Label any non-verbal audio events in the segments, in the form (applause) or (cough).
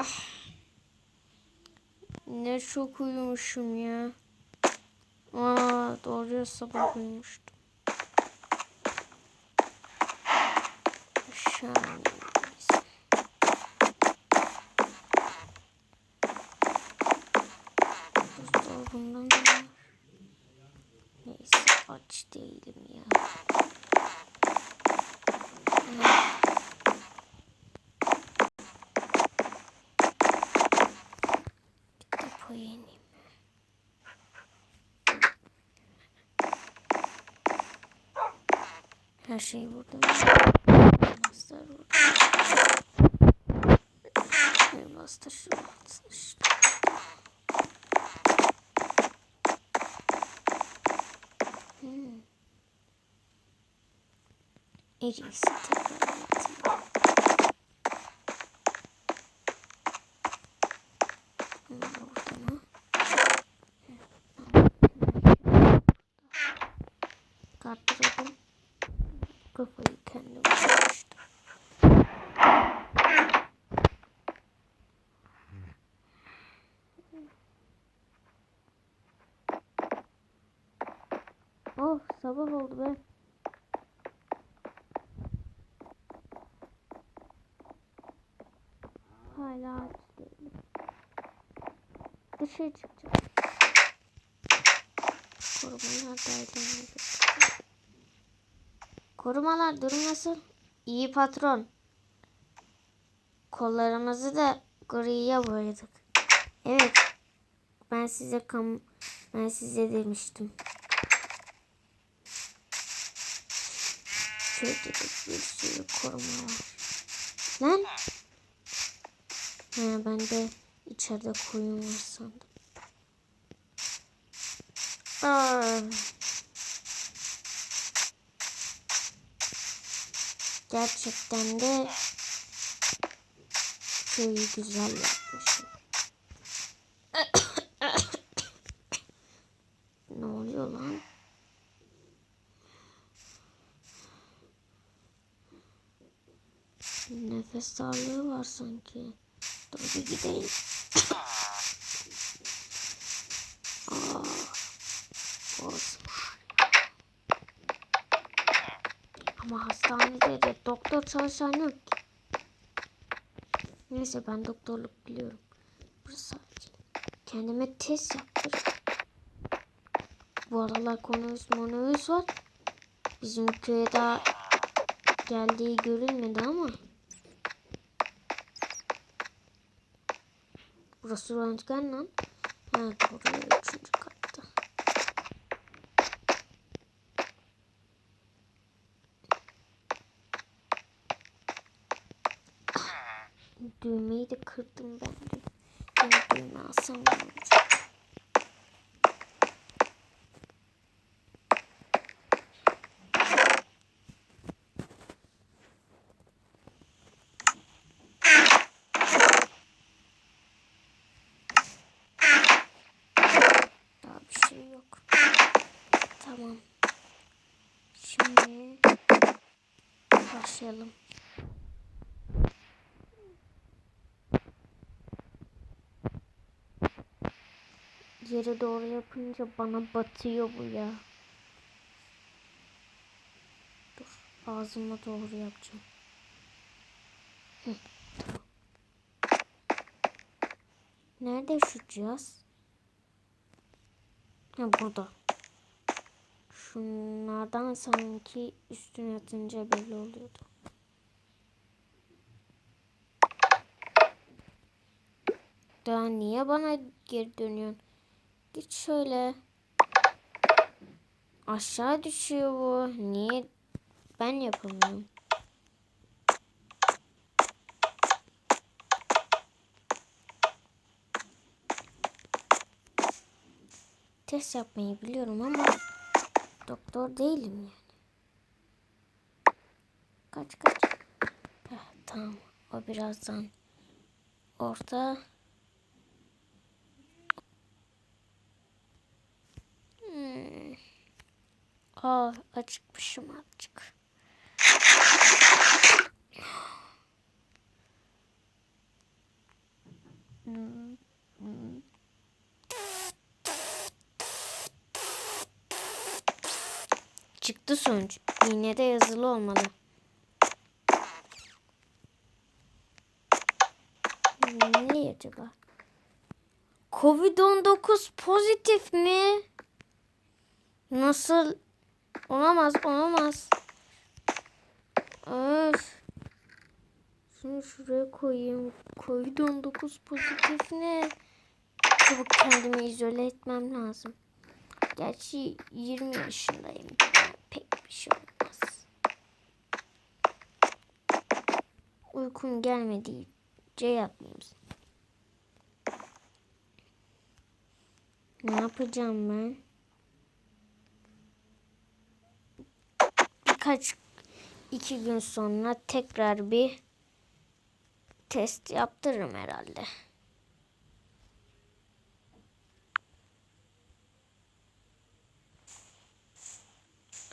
Ah. Ne çok uyumuşum ya. Aa, doğru sabah uyumuştum. İneceğiz. Buzdolabından? Neyse aç değilim Her şey burada mı? Elmaslar burada. Elmas da şu. Hmm. En iyisi tekrar yatayım. Bunlar orada mı? Karttıralım. Kafayı kendim. Oh sabah oldu be. Hala aç değilim. Dışarı çıkacağım. Korumalar dairelerine götüreceğim. Korumalar durum nasıl? İyi patron. Kollarımızı da griye boyadık. Evet. Ben size kam ben size demiştim. Da bir sürü koruma var. Lan. Ha, ben de içeride koyun var sandım. Aa. Gerçekten de köyü güzel yapmışım. (coughs) ne oluyor lan? Nefes darlığı var sanki. Dur bir gideyim. Aa, boğazım Ama hastanede de doktor çalışan yok ki. Neyse ben doktorluk biliyorum. Burası sakin. Kendime test yaptırırım. Bu aralar koronavirüs monovirüs var. Bizim köye daha geldiği görülmedi ama. Burası röntgen lan. Ha doğru üçüncü Düğmeyi de kırdım ben de. Yeni düğme alsam olacak? Şey. Tamam. Şimdi başlayalım. Yere doğru yapınca bana batıyor bu ya. Dur ağzıma doğru yapacağım. Nerede şu cihaz? Ha burada. Şunlardan sanki üstüne yatınca belli oluyordu. Daha niye bana geri dönüyorsun? Git şöyle. Aşağı düşüyor bu. Niye ben yapamıyorum? Test yapmayı biliyorum ama doktor değilim yani. Kaç kaç. Heh, tamam. O birazdan orada. Aa, acıkmışım azıcık. Çıktı sonuç. Yine de yazılı olmalı. Ne acaba? Covid-19 pozitif mi? Nasıl? Olamaz, olamaz. Öf. Şunu şuraya koyayım. Covid-19 pozitif ne? Çabuk kendimi izole etmem lazım. Gerçi 20 yaşındayım. Pek bir şey olmaz. Uykum gelmedi. C yapmayayım. Ne yapacağım ben? Birkaç iki gün sonra tekrar bir test yaptırırım herhalde.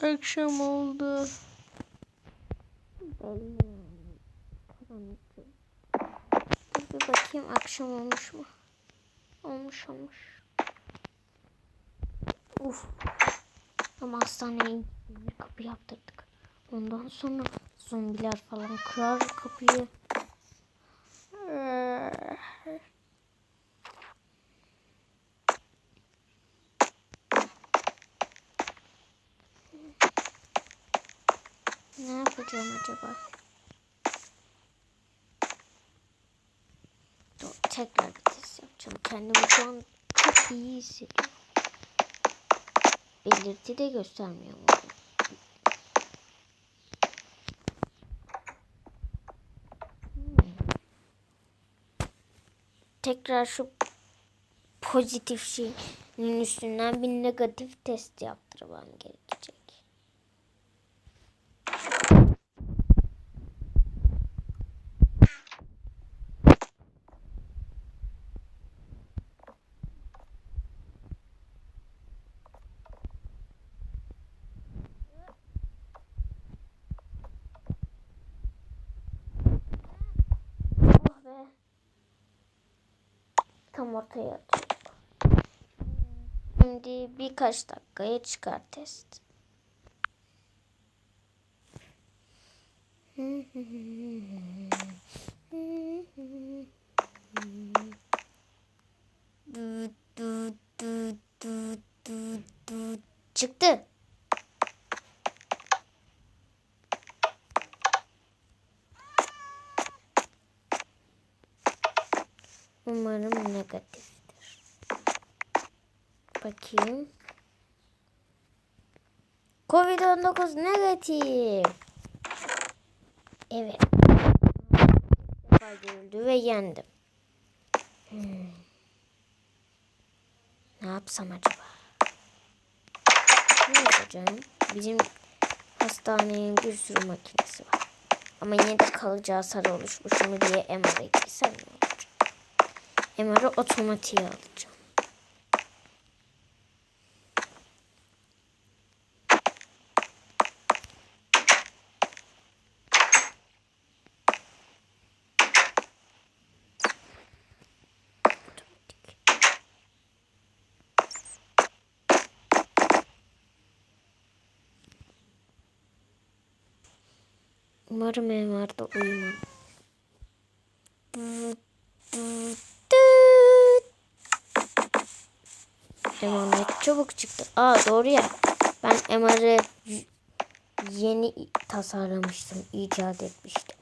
Akşam oldu. Belli yani. Bir bakayım akşam olmuş mu? Olmuş olmuş. Uf. Ama hastaneye kapı yaptırdık. Ondan sonra zombiler falan kırar kapıyı. Ne yapacağım acaba? Tekrar bir test yapacağım. Kendimi şu an çok iyi hissediyorum. Belirti de göstermiyor mu? Tekrar şu pozitif şeyin üstünden bir negatif test yaptırmam gerekecek. Oh be. Tam ortaya atıyor. Şimdi birkaç dakikaya çıkar test. Çıktı. Umarım negatiftir. Bakayım. Covid-19 negatif. Evet. Görüldü ve yendim. Hmm. Ne yapsam acaba? Ne yapacağım? Bizim hastanenin bir sürü makinesi var. Ama yine de kalıcı hasar oluşmuş mu diye MR'a gitsem ne olacak? MR'ı otomatiğe alacağım. Umarım MR'da uyumam. MR çabuk çıktı. Aa doğru ya. Ben MR'ı yeni tasarlamıştım. icat etmiştim.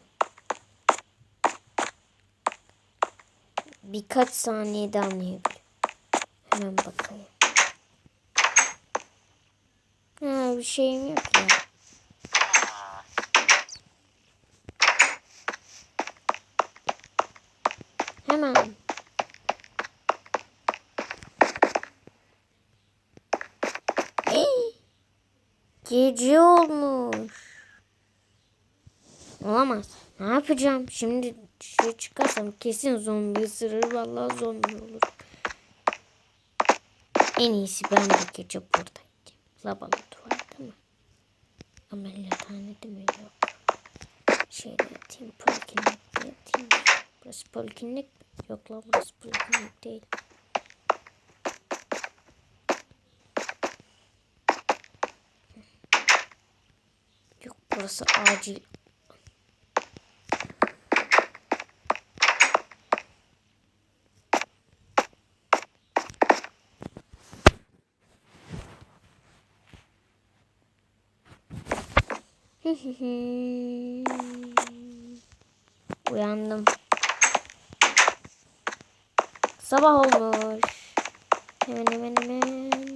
Birkaç saniyede anlayabilirim. Hemen bakayım. Ha, bir şeyim yok ya. Hemen. Gece olmuş. Olamaz. Ne yapacağım? Şimdi şey çıkarsam kesin zombi ısırır. Vallahi zombi olur. En iyisi ben de gece buradayım. Laboratuvarda mı? Ameliyathanede mi? Yok. Şeyde yatayım. Poliklinikte yatayım. Burası poliklinik mi? Yok lan burası poliklinik değil. Yok burası acil. Uyandım. Sabah olmuş. Hemen hemen hemen.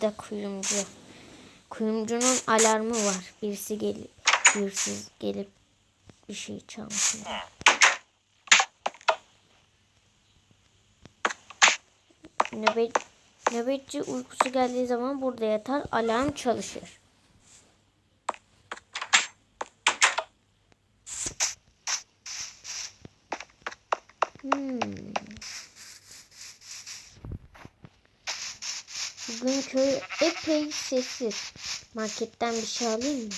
Burası da kuyumcu. Kuyumcunun alarmı var. Birisi gelip, hırsız gelip bir şey diye. Nöbet, nöbetçi uykusu geldiği zaman burada yatar. Alarm çalışır. Epey sessiz. Marketten bir şey alayım mı?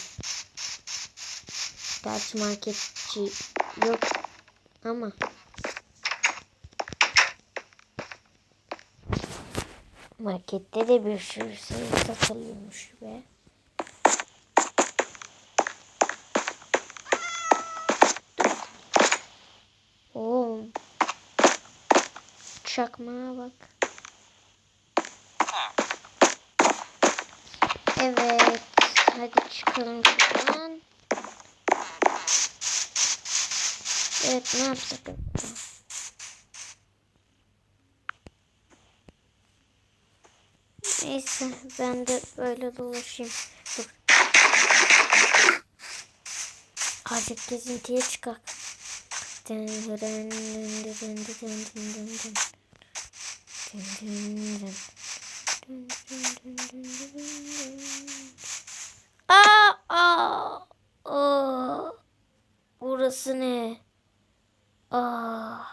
Gerçi marketçi yok ama markette de bir sürü şey satılıyormuş be. Oo. Çakmağa bak. Evet. Hadi çıkalım şuradan. Evet ne yapsak? Neyse ben de böyle dolaşayım. Dur. Azıcık gezintiye çıkak. Dın dın. Dın dın dın. Dın dın dın dın dın dın. Aa, aa, aa. Burası ne? Aa.